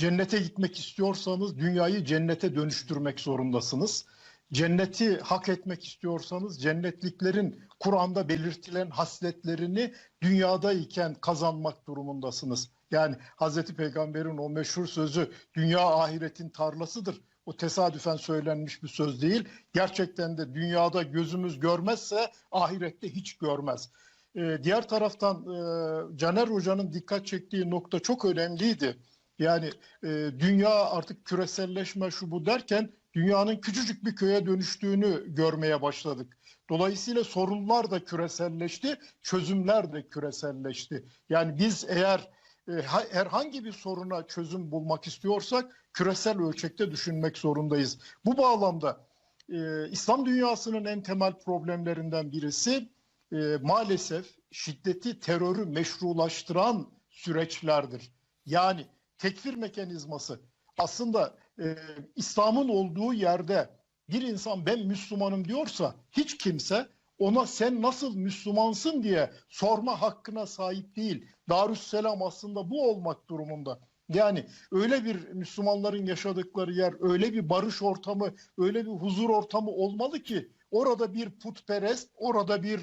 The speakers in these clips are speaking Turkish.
Cennete gitmek istiyorsanız dünyayı cennete dönüştürmek zorundasınız. Cenneti hak etmek istiyorsanız cennetliklerin Kur'an'da belirtilen hasletlerini dünyadayken kazanmak durumundasınız. Yani Hazreti Peygamber'in o meşhur sözü dünya ahiretin tarlasıdır. O tesadüfen söylenmiş bir söz değil. Gerçekten de dünyada gözümüz görmezse ahirette hiç görmez. Ee, diğer taraftan e, Caner Hoca'nın dikkat çektiği nokta çok önemliydi. Yani e, dünya artık küreselleşme şu bu derken dünyanın küçücük bir köye dönüştüğünü görmeye başladık. Dolayısıyla sorunlar da küreselleşti, çözümler de küreselleşti. Yani biz eğer e, herhangi bir soruna çözüm bulmak istiyorsak küresel ölçekte düşünmek zorundayız. Bu bağlamda e, İslam dünyasının en temel problemlerinden birisi e, maalesef şiddeti, terörü meşrulaştıran süreçlerdir. Yani tekfir mekanizması aslında e, İslam'ın olduğu yerde bir insan ben Müslümanım diyorsa hiç kimse ona sen nasıl Müslümansın diye sorma hakkına sahip değil. Darüsselam aslında bu olmak durumunda. Yani öyle bir Müslümanların yaşadıkları yer, öyle bir barış ortamı, öyle bir huzur ortamı olmalı ki orada bir putperest, orada bir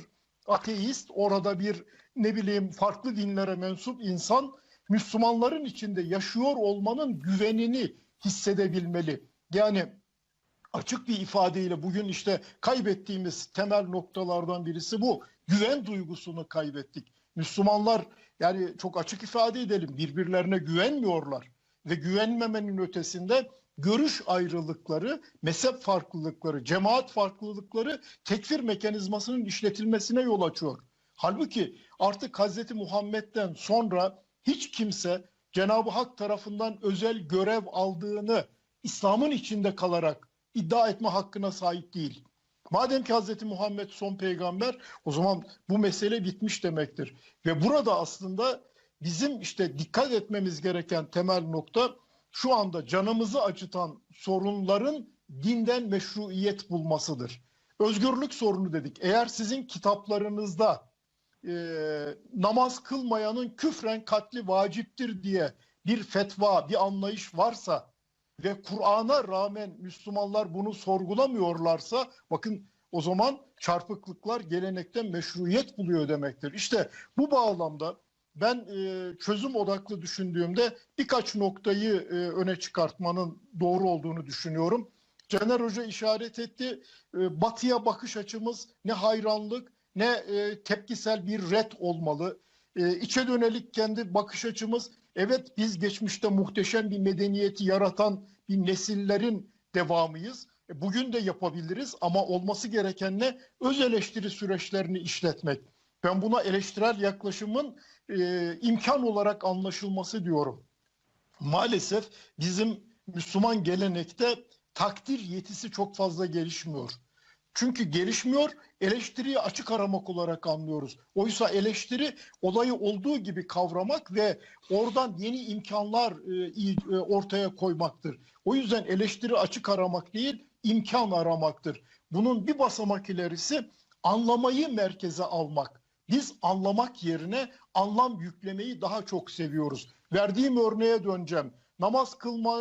ateist, orada bir ne bileyim farklı dinlere mensup insan Müslümanların içinde yaşıyor olmanın güvenini hissedebilmeli. Yani açık bir ifadeyle bugün işte kaybettiğimiz temel noktalardan birisi bu. Güven duygusunu kaybettik. Müslümanlar yani çok açık ifade edelim birbirlerine güvenmiyorlar ve güvenmemenin ötesinde görüş ayrılıkları, mezhep farklılıkları, cemaat farklılıkları tekfir mekanizmasının işletilmesine yol açıyor. Halbuki artık Hz. Muhammed'den sonra hiç kimse Cenab-ı Hak tarafından özel görev aldığını İslam'ın içinde kalarak iddia etme hakkına sahip değil. Madem ki Hz. Muhammed son peygamber o zaman bu mesele bitmiş demektir. Ve burada aslında bizim işte dikkat etmemiz gereken temel nokta şu anda canımızı acıtan sorunların dinden meşruiyet bulmasıdır. Özgürlük sorunu dedik. Eğer sizin kitaplarınızda e, namaz kılmayanın küfren katli vaciptir diye bir fetva, bir anlayış varsa ve Kur'an'a rağmen Müslümanlar bunu sorgulamıyorlarsa bakın o zaman çarpıklıklar gelenekten meşruiyet buluyor demektir. İşte bu bağlamda ben e, çözüm odaklı düşündüğümde birkaç noktayı e, öne çıkartmanın doğru olduğunu düşünüyorum. Caner Hoca işaret etti. E, batıya bakış açımız ne hayranlık ne e, tepkisel bir red olmalı. E, içe dönelik kendi bakış açımız evet biz geçmişte muhteşem bir medeniyeti yaratan bir nesillerin devamıyız. E, bugün de yapabiliriz ama olması gereken ne? Öz eleştiri süreçlerini işletmek. Ben buna eleştirel yaklaşımın e, imkan olarak anlaşılması diyorum. Maalesef bizim Müslüman gelenekte takdir yetisi çok fazla gelişmiyor. Çünkü gelişmiyor, eleştiriyi açık aramak olarak anlıyoruz. Oysa eleştiri olayı olduğu gibi kavramak ve oradan yeni imkanlar e, e, ortaya koymaktır. O yüzden eleştiri açık aramak değil, imkan aramaktır. Bunun bir basamak ilerisi anlamayı merkeze almak. Biz anlamak yerine anlam yüklemeyi daha çok seviyoruz. Verdiğim örneğe döneceğim. Namaz kılma,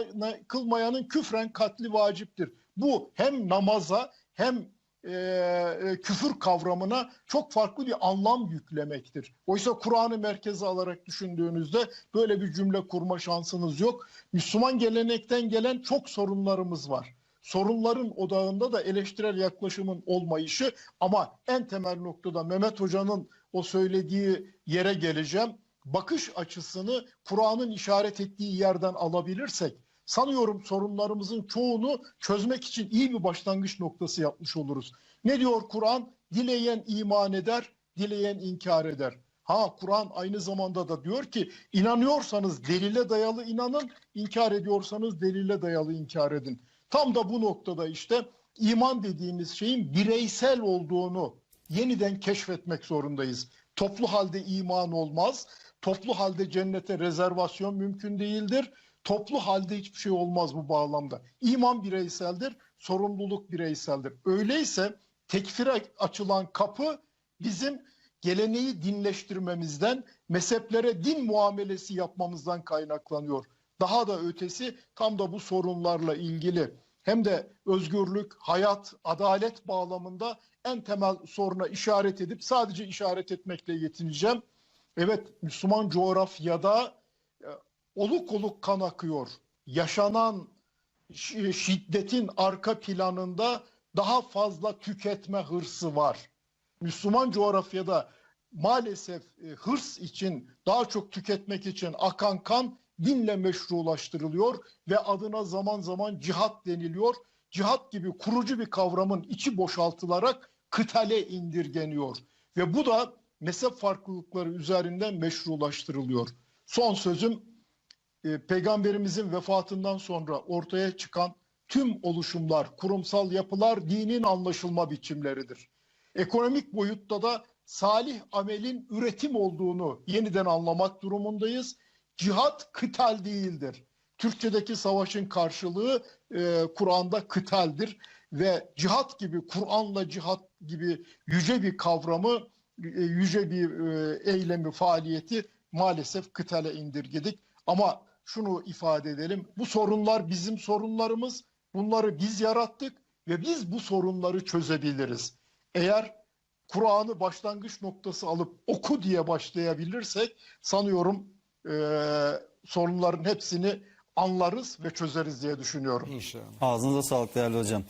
kılmayanın küfren katli vaciptir. Bu hem namaza hem e, e, küfür kavramına çok farklı bir anlam yüklemektir. Oysa Kur'an'ı merkeze alarak düşündüğünüzde böyle bir cümle kurma şansınız yok. Müslüman gelenekten gelen çok sorunlarımız var. Sorunların odağında da eleştirel yaklaşımın olmayışı ama en temel noktada Mehmet Hoca'nın o söylediği yere geleceğim. Bakış açısını Kur'an'ın işaret ettiği yerden alabilirsek sanıyorum sorunlarımızın çoğunu çözmek için iyi bir başlangıç noktası yapmış oluruz. Ne diyor Kur'an? Dileyen iman eder, dileyen inkar eder. Ha Kur'an aynı zamanda da diyor ki inanıyorsanız delile dayalı inanın, inkar ediyorsanız delile dayalı inkar edin. Tam da bu noktada işte iman dediğimiz şeyin bireysel olduğunu yeniden keşfetmek zorundayız. Toplu halde iman olmaz. Toplu halde cennete rezervasyon mümkün değildir. Toplu halde hiçbir şey olmaz bu bağlamda. İman bireyseldir, sorumluluk bireyseldir. Öyleyse tekfire açılan kapı bizim geleneği dinleştirmemizden, mezheplere din muamelesi yapmamızdan kaynaklanıyor. Daha da ötesi tam da bu sorunlarla ilgili hem de özgürlük, hayat, adalet bağlamında en temel soruna işaret edip sadece işaret etmekle yetineceğim. Evet Müslüman coğrafyada oluk oluk kan akıyor. Yaşanan şi- şiddetin arka planında daha fazla tüketme hırsı var. Müslüman coğrafyada maalesef e, hırs için daha çok tüketmek için akan kan dinle meşrulaştırılıyor ve adına zaman zaman cihat deniliyor. Cihat gibi kurucu bir kavramın içi boşaltılarak kıtale indirgeniyor ve bu da mezhep farklılıkları üzerinden meşrulaştırılıyor. Son sözüm e, peygamberimizin vefatından sonra ortaya çıkan tüm oluşumlar, kurumsal yapılar dinin anlaşılma biçimleridir. Ekonomik boyutta da salih amelin üretim olduğunu yeniden anlamak durumundayız. Cihat kıtal değildir. Türkçedeki savaşın karşılığı e, Kur'an'da kıtaldir ve cihat gibi Kur'an'la cihat gibi yüce bir kavramı, e, yüce bir e, eylemi, faaliyeti maalesef kıtale indirgedik. Ama şunu ifade edelim. Bu sorunlar bizim sorunlarımız. Bunları biz yarattık ve biz bu sorunları çözebiliriz. Eğer Kur'an'ı başlangıç noktası alıp oku diye başlayabilirsek sanıyorum eee, sorunların hepsini anlarız ve çözeriz diye düşünüyorum. İnşallah. Ağzınıza sağlık değerli hocam.